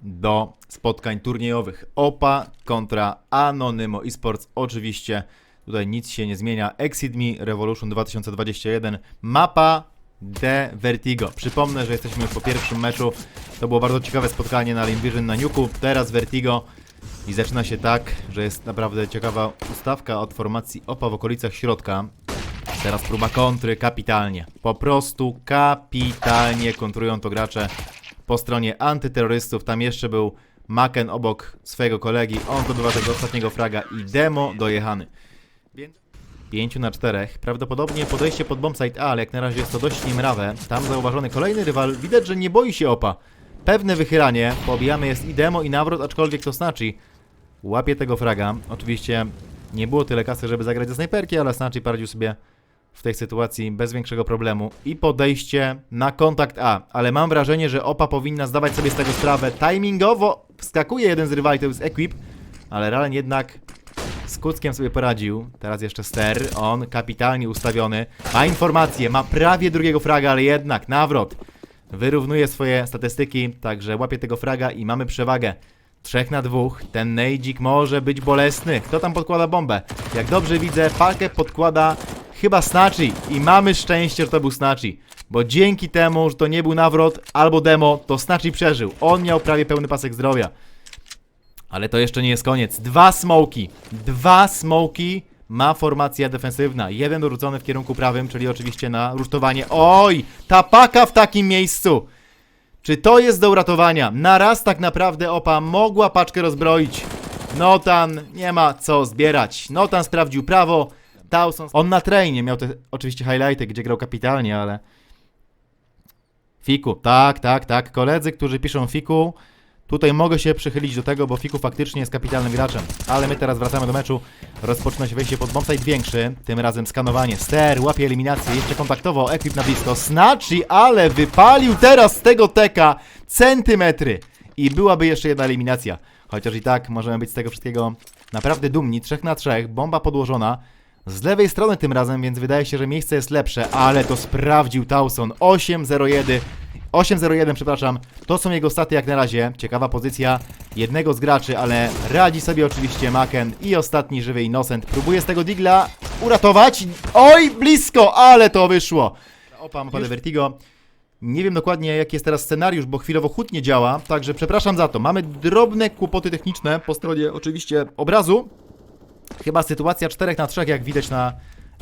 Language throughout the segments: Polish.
Do spotkań turniejowych. OPA kontra Anonymo Esports. Oczywiście tutaj nic się nie zmienia. Exit Me Revolution 2021. Mapa The Vertigo. Przypomnę, że jesteśmy po pierwszym meczu. To było bardzo ciekawe spotkanie na Invision na Nuku. Teraz Vertigo. I zaczyna się tak, że jest naprawdę ciekawa ustawka od formacji OPA w okolicach środka. Teraz próba kontry, kapitalnie. Po prostu kapitalnie kontrują to gracze po stronie antyterrorystów. Tam jeszcze był Maken obok swojego kolegi. On zdobywa tego ostatniego fraga i demo dojechany. 5 na 4. Prawdopodobnie podejście pod bombsite A, ale jak na razie jest to dość niemrawe. Tam zauważony kolejny rywal. Widać, że nie boi się opa. Pewne wychylanie. Poobijamy jest i demo i nawrot, aczkolwiek to znaczy. Łapie tego fraga. Oczywiście nie było tyle kasy, żeby zagrać ze snajperki, ale Snatchy poradził sobie w tej sytuacji bez większego problemu. I podejście na kontakt A. Ale mam wrażenie, że OPA powinna zdawać sobie z tego sprawę. Timingowo wskakuje jeden z rywali, to jest Equip, ale Ralen jednak z Kuckiem sobie poradził. Teraz jeszcze Ster. On kapitalnie ustawiony. Ma informację, ma prawie drugiego fraga, ale jednak nawrot. Wyrównuje swoje statystyki, także łapie tego fraga i mamy przewagę. Trzech na dwóch. Ten nejdzik może być bolesny. Kto tam podkłada bombę? Jak dobrze widzę, pakę podkłada chyba Snatchy. I mamy szczęście, że to był Snatchy. Bo dzięki temu, że to nie był nawrot albo demo, to Snatchy przeżył. On miał prawie pełny pasek zdrowia. Ale to jeszcze nie jest koniec. Dwa smoki. Dwa smoki ma formacja defensywna. Jeden dorzucony w kierunku prawym, czyli oczywiście na rusztowanie. Oj! Ta paka w takim miejscu! Czy to jest do uratowania? Na raz tak naprawdę Opa mogła paczkę rozbroić. Notan nie ma co zbierać. Notan sprawdził prawo. Dawson... On na trainie miał te oczywiście highlighty, gdzie grał kapitalnie, ale... Fiku, tak, tak, tak. Koledzy, którzy piszą Fiku, tutaj mogę się przychylić do tego, bo Fiku faktycznie jest kapitalnym graczem. Ale my teraz wracamy do meczu. Rozpoczyna się wejście pod bombsite większy. Tym razem skanowanie. Ster łapie eliminację. Jeszcze kontaktował Equip na blisko. Snatchy, ale wypalił teraz z tego teka centymetry. I byłaby jeszcze jedna eliminacja. Chociaż i tak możemy być z tego wszystkiego naprawdę dumni. 3 na 3, bomba podłożona. Z lewej strony tym razem, więc wydaje się, że miejsce jest lepsze, ale to sprawdził Towson. 8-0-1. 8-0-1, przepraszam. To są jego staty jak na razie. Ciekawa pozycja jednego z graczy, ale radzi sobie oczywiście Maken i ostatni żywy Innocent. Próbuje z tego Digla uratować. Oj, blisko, ale to wyszło. Opa, ma Vertigo. Nie wiem dokładnie jaki jest teraz scenariusz, bo chwilowo chód nie działa, także przepraszam za to. Mamy drobne kłopoty techniczne po stronie oczywiście obrazu. Chyba sytuacja 4 na 3, jak widać na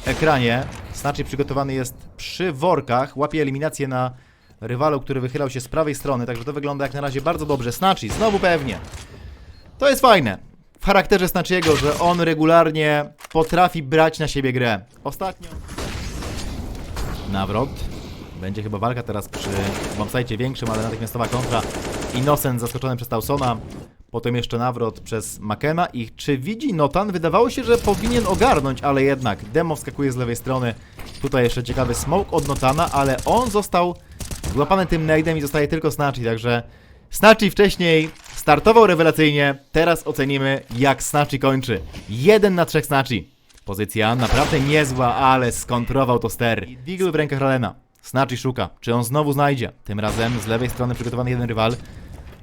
ekranie. Snatchy przygotowany jest przy workach, łapie eliminację na rywalu, który wychylał się z prawej strony, także to wygląda jak na razie bardzo dobrze. Snatchy, znowu pewnie. To jest fajne. W charakterze Snatchiego, że on regularnie potrafi brać na siebie grę. Ostatnio... Nawrot. Będzie chyba walka teraz przy bombsite większym, ale natychmiastowa kontra. Innocent zaskoczony przez Towsona. Potem jeszcze nawrot przez Makena i czy widzi Notan? Wydawało się, że powinien ogarnąć, ale jednak demo wskakuje z lewej strony. Tutaj jeszcze ciekawy smoke od Notana, ale on został złapany tym nade'em i zostaje tylko Snatchy, także Snatchy wcześniej startował rewelacyjnie, teraz ocenimy jak Snatchy kończy. 1 na 3 Snatchy. Pozycja naprawdę niezła, ale skontrował to ster. Deagle w rękach Ralena. Snatchy szuka, czy on znowu znajdzie. Tym razem z lewej strony przygotowany jeden rywal.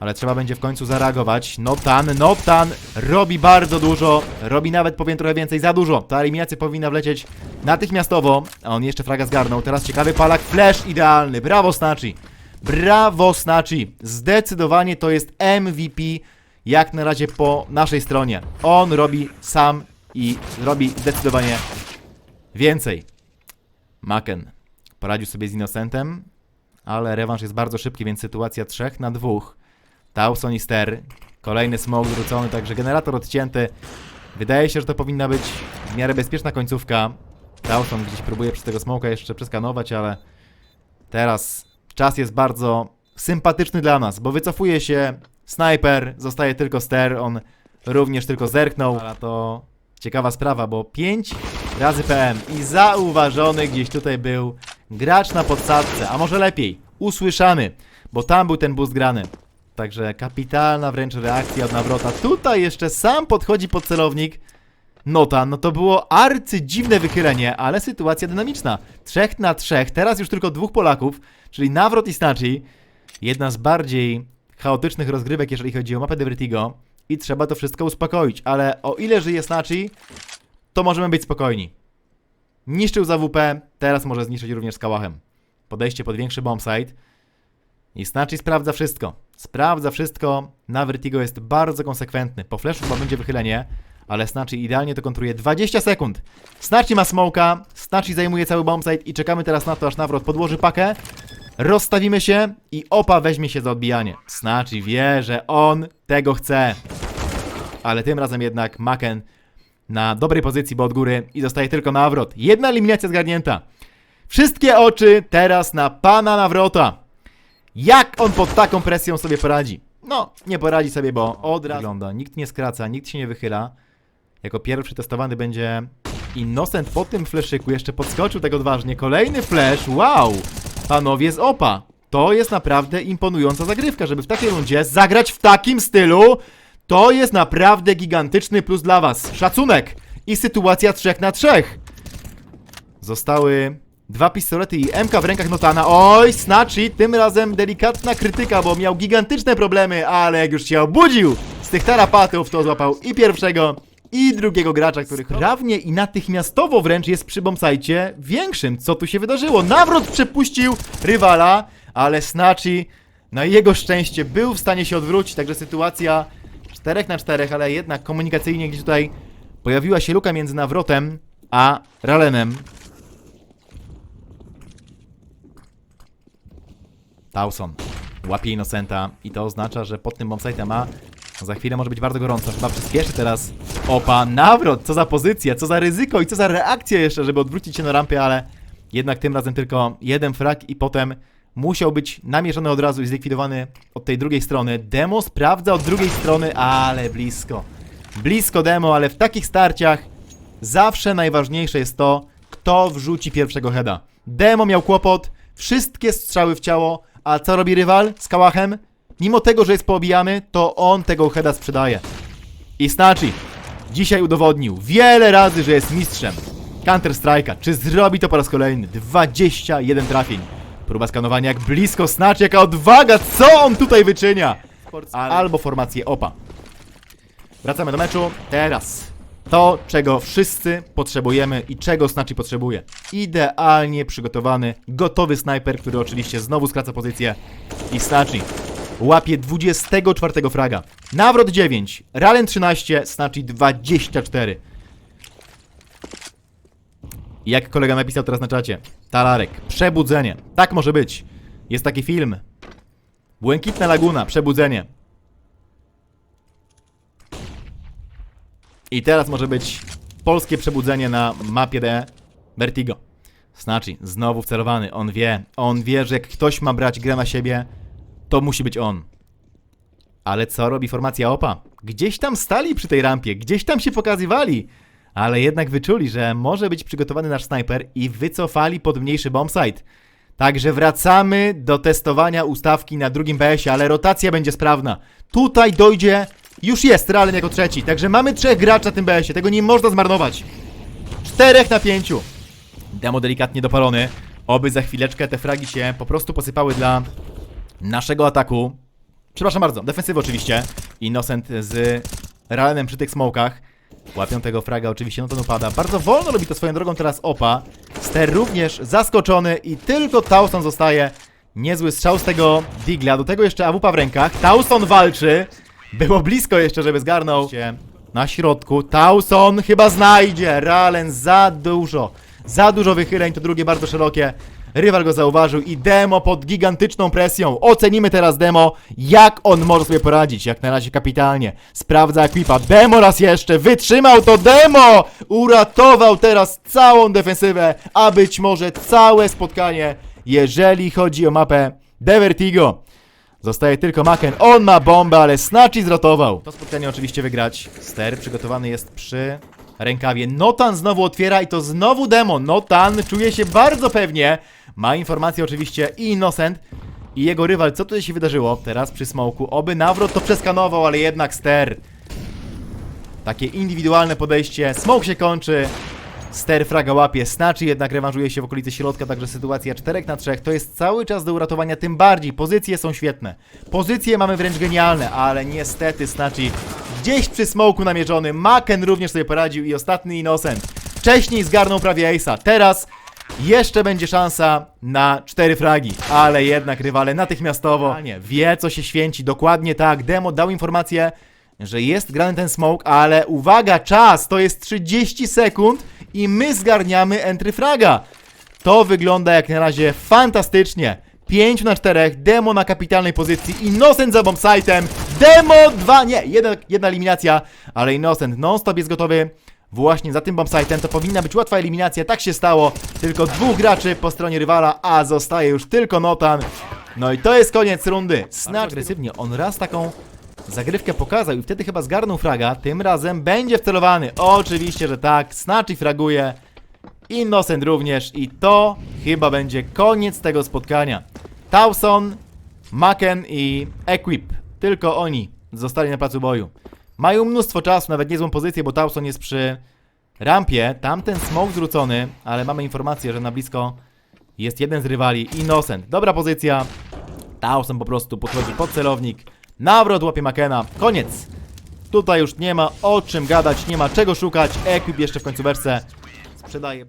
Ale trzeba będzie w końcu zareagować. Notan, Notan robi bardzo dużo. Robi nawet, powiem, trochę więcej, za dużo. Ta eliminacja powinna wlecieć natychmiastowo. A on jeszcze fraga zgarnął. Teraz ciekawy palak. Flash idealny. Brawo, Snatchy. Brawo, Snatchy. Zdecydowanie to jest MVP jak na razie po naszej stronie. On robi sam i robi zdecydowanie więcej. Maken poradził sobie z Innocentem, ale rewanż jest bardzo szybki, więc sytuacja 3 na 2. Towson i Ster. Kolejny smoke zwrócony, także generator odcięty. Wydaje się, że to powinna być w miarę bezpieczna końcówka. Towson gdzieś próbuje przez tego smoka jeszcze przeskanować, ale teraz czas jest bardzo sympatyczny dla nas, bo wycofuje się snajper, zostaje tylko Ster, on również tylko zerknął, ale to ciekawa sprawa, bo 5 razy PM i zauważony gdzieś tutaj był gracz na podsadce, a może lepiej, usłyszany, bo tam był ten boost grany. Także kapitalna wręcz reakcja od nawrota. Tutaj jeszcze sam podchodzi pod celownik. Nota, no to było arcydziwne wychylenie, ale sytuacja dynamiczna. Trzech na trzech, teraz już tylko dwóch Polaków, czyli Nawrot i Snatchy. Jedna z bardziej chaotycznych rozgrywek, jeżeli chodzi o mapę de Vertigo i trzeba to wszystko uspokoić, ale o ile żyje Snachi, to możemy być spokojni. Niszczył za WP, teraz może zniszczyć również z Kałachem. Podejście pod większy bombsite. I Snachi sprawdza wszystko. Sprawdza wszystko. Na Vertigo jest bardzo konsekwentny. Po flashu chyba będzie wychylenie, ale Snachi idealnie to kontruje. 20 sekund. Snachi ma smoka, Snachi zajmuje cały bombsite i czekamy teraz na to, aż Nawrot podłoży pakę. Rozstawimy się i Opa weźmie się za odbijanie. Snachi wie, że on tego chce. Ale tym razem jednak Maken na dobrej pozycji, bo od góry i zostaje tylko nawrot. Jedna eliminacja zgarnięta. Wszystkie oczy teraz na pana nawrota. Jak on pod taką presją sobie poradzi? No, nie poradzi sobie, bo od razu wygląda. Nikt nie skraca, nikt się nie wychyla. Jako pierwszy testowany będzie Innocent po tym fleszyku. Jeszcze podskoczył tak odważnie. Kolejny flash, wow! Panowie z OPA. To jest naprawdę imponująca zagrywka, żeby w takiej rundzie zagrać w takim stylu. To jest naprawdę gigantyczny plus dla was. Szacunek! I sytuacja 3 na 3. Zostały dwa pistolety i MK w rękach Notana. Oj, Snatchy, tym razem delikatna krytyka, bo miał gigantyczne problemy, ale jak już się obudził z tych tarapatów, to złapał i pierwszego, i drugiego gracza, który sprawnie i natychmiastowo wręcz jest przy bombsajcie większym. Co tu się wydarzyło? Nawrot przepuścił rywala, ale Snatchy na jego szczęście był w stanie się odwrócić, także sytuacja 4 na 4, ale jednak komunikacyjnie gdzieś tutaj pojawiła się luka między Nawrotem a Ralenem. Towson łapie Innocenta i to oznacza, że pod tym bombsite'em ma za chwilę może być bardzo gorąco. Chyba przyspieszy teraz Opa. Nawrot! Co za pozycja, co za ryzyko i co za reakcja jeszcze, żeby odwrócić się na rampie, ale jednak tym razem tylko jeden frag i potem musiał być namierzony od razu i zlikwidowany od tej drugiej strony. Demo sprawdza od drugiej strony, ale blisko. Blisko demo, ale w takich starciach zawsze najważniejsze jest to, kto wrzuci pierwszego heada. Demo miał kłopot, wszystkie strzały w ciało, a co robi rywal z kałachem? Mimo tego, że jest poobijany, to on tego heada sprzedaje. I Snachi dzisiaj udowodnił wiele razy, że jest mistrzem Counter Strike'a. Czy zrobi to po raz kolejny? 21 trafień. Próba skanowania, jak blisko Snachi, jaka odwaga, co on tutaj wyczynia? Albo formację OPA. Wracamy do meczu. Teraz to, czego wszyscy potrzebujemy i czego Snachi potrzebuje. Idealnie przygotowany, gotowy snajper, który oczywiście znowu skraca pozycję. I Snachi łapie 24 fraga. Nawrot 9, Ralen 13, Snachi 24. Jak kolega napisał teraz na czacie. Talarek, przebudzenie. Tak może być. Jest taki film. Błękitna Laguna, przebudzenie. I teraz może być polskie przebudzenie na mapie D Vertigo. Snachi, znowu wcelowany. On wie, on wie, że jak ktoś ma brać grę na siebie, to musi być on. Ale co robi formacja OPA? Gdzieś tam stali przy tej rampie, gdzieś tam się pokazywali, ale jednak wyczuli, że może być przygotowany nasz snajper i wycofali pod mniejszy bombsite. Także wracamy do testowania ustawki na drugim BS-ie, ale rotacja będzie sprawna. Tutaj dojdzie, już jest Ralen jako trzeci, także mamy trzech graczy na tym BS-ie, tego nie można zmarnować. Czterech na pięciu. Demo delikatnie dopalony. Oby za chwileczkę te fragi się po prostu posypały dla naszego ataku. Przepraszam bardzo, defensywy oczywiście. Innocent z Ralenem przy tych smokach. Łapią tego fraga, oczywiście, no to upada. Bardzo wolno robi to swoją drogą teraz Opa. Ster również zaskoczony i tylko Towson zostaje. Niezły strzał z tego Digla, do tego jeszcze AWP w rękach. Towson walczy. Było blisko jeszcze, żeby zgarnął się na środku. Towson chyba znajdzie. Ralen za dużo. Za dużo wychyleń, to drugie bardzo szerokie. Rywal go zauważył i demo pod gigantyczną presją. Ocenimy teraz demo, jak on może sobie poradzić. Jak na razie kapitalnie. Sprawdza ekipa. Demo raz jeszcze. Wytrzymał to demo! Uratował teraz całą defensywę, a być może całe spotkanie, jeżeli chodzi o mapę De Vertigo. Zostaje tylko Maken. On ma bombę, ale Snachi zrotował. To spotkanie oczywiście wygrać. Ster przygotowany jest przy rękawie. Notan znowu otwiera i to znowu demo. Notan czuje się bardzo pewnie. Ma informację oczywiście i Innocent. I jego rywal, co tutaj się wydarzyło? Teraz przy smoku. Oby nawrot to przeskanował, ale jednak Ster. Takie indywidualne podejście. Smoke się kończy. Sterfraga łapie, Snaczy jednak rewanżuje się w okolicy środka, także sytuacja 4 na 3 to jest cały czas do uratowania, tym bardziej pozycje są świetne. Pozycje mamy wręcz genialne, ale niestety Snaczy gdzieś przy smoku namierzony, Maken również sobie poradził i ostatni Innocent. Wcześniej zgarnął prawie Ace'a, teraz jeszcze będzie szansa na cztery fragi, ale jednak rywale natychmiastowo nie, wie co się święci, dokładnie tak. Demo dał informację, że jest grany ten smoke, ale uwaga, czas to jest 30 sekund i my zgarniamy entry fraga. To wygląda jak na razie fantastycznie. 5 na 4, demo na kapitalnej pozycji, Innocent za bombsite'em, demo 2, nie, jedna, jedna eliminacja, ale Innocent non-stop jest gotowy właśnie za tym bombsite'em, to powinna być łatwa eliminacja, tak się stało, tylko dwóch graczy po stronie rywala, a zostaje już tylko Notan. No i to jest koniec rundy. Snatch agresywnie, on raz taką zagrywkę pokazał i wtedy chyba zgarnął fraga, tym razem będzie wcelowany, oczywiście, że tak, Snatch i fraguje, Innocent również. I to chyba będzie koniec tego spotkania. Towson, Maken i Equip, tylko oni zostali na placu boju. Mają mnóstwo czasu, nawet niezłą pozycję, bo Towson jest przy rampie, tamten smoke zwrócony, ale mamy informację, że na blisko jest jeden z rywali, Innocent. Dobra pozycja, Towson po prostu podchodzi pod celownik, nawrot łapie Makena, koniec. Tutaj już nie ma o czym gadać, nie ma czego szukać, Equip jeszcze w końcu wersję sprzedaje.